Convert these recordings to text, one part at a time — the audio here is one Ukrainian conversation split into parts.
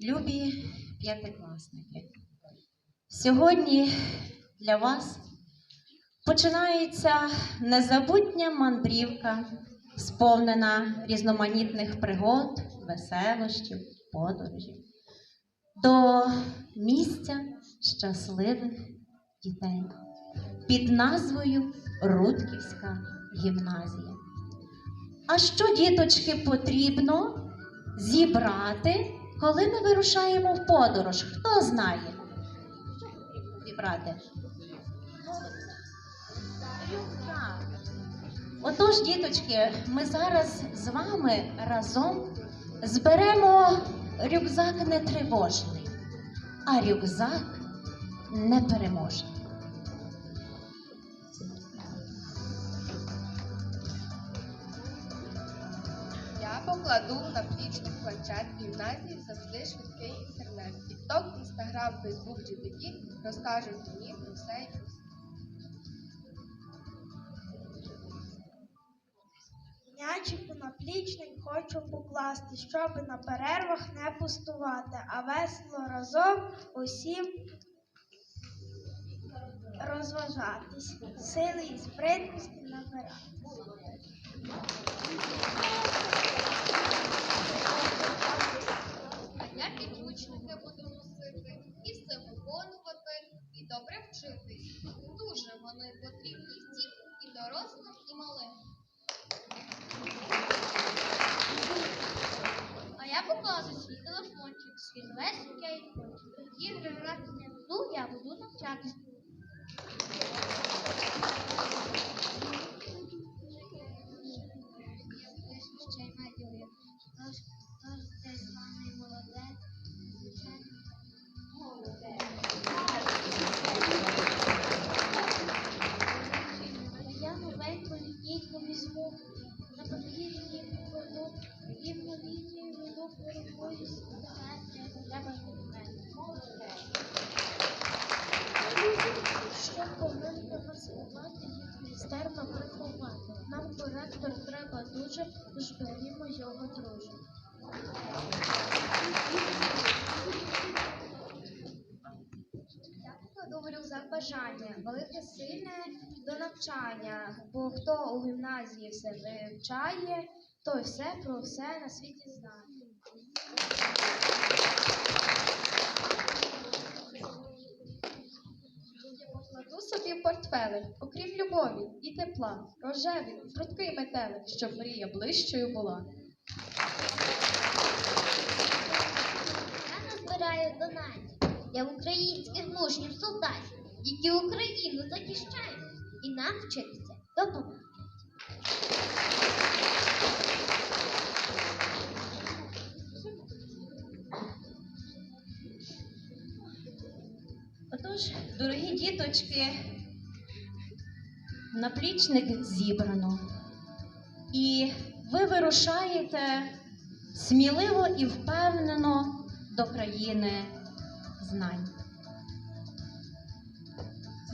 Любі п'ятикласники, сьогодні для вас починається незабутня мандрівка, сповнена різноманітних пригод, веселощів, подорожів до місця щасливих дітей під назвою Рудківська гімназія. А що, діточки, потрібно зібрати, коли ми вирушаємо в подорож? Хто знає? Зібрати? Отож, діточки, ми зараз з вами разом зберемо рюкзак не тривожний, а рюкзак непереможний. Покладу на плічний планшет гімназії завжди швидкий інтернет. Тікток, інстаграм, фейсбук, GPT розкажуть мені про все. М'ячику на хочу покласти, щоби на перервах не пустувати, а весело разом усім розважатись, сили і спритності набиратись. А я покажу свій телефончик, свій новесенький айфончик. Ігри грати не буду, я буду навчатись. Нам коректор треба дуже, тож покладу бажання, велике сильне до навчання, бо хто у гімназії все вивчає, той все про все на світі знає. Я собі в портфелик, окрім любові і тепла, рожевий, прудкий метелик, щоб мрія ближчою була. Я назбираю донатів для українських мужніх солдатів, які Україну захищають і нам вчитися допомагають. Дорогі діточки, наплічник зібрано. І ви вирушаєте сміливо і впевнено до країни знань.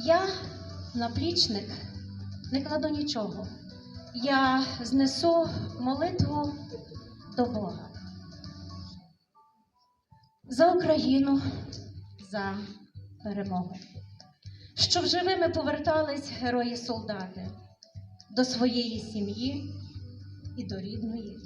Я наплічник не кладу нічого. Я знесу молитву до Бога. За Україну, за перемогу. Щоб живими повертались герої солдати до своєї сім'ї і до рідної